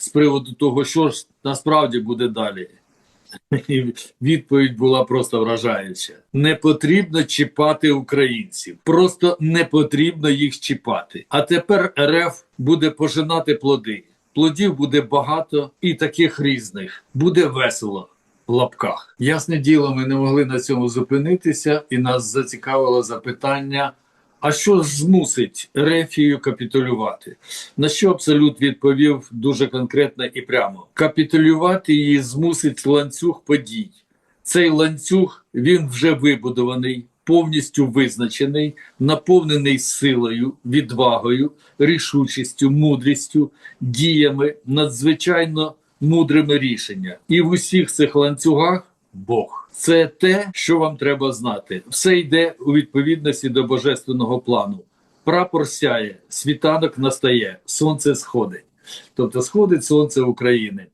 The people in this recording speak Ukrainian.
з приводу того, що ж насправді буде далі. І відповідь була просто вражаюча. Не потрібно чіпати українців. Просто не потрібно їх чіпати. А тепер РФ буде пожинати плоди. Плодів буде багато і таких різних. Буде весело в лапках. Ясне діло, ми не могли на цьому зупинитися, і нас зацікавило запитання: а що змусить Рефію капітулювати? На що абсолют відповів дуже конкретно і прямо: капітулювати її змусить ланцюг подій. Цей ланцюг він вже вибудований, повністю визначений, наповнений силою, відвагою, рішучістю, мудрістю, діями, надзвичайно мудрими рішеннями. І в усіх цих ланцюгах Бог. Це те, що вам треба знати. Все йде у відповідності до божественного плану. Прапор сяє, світанок настає, сонце сходить. Тобто сходить сонце України.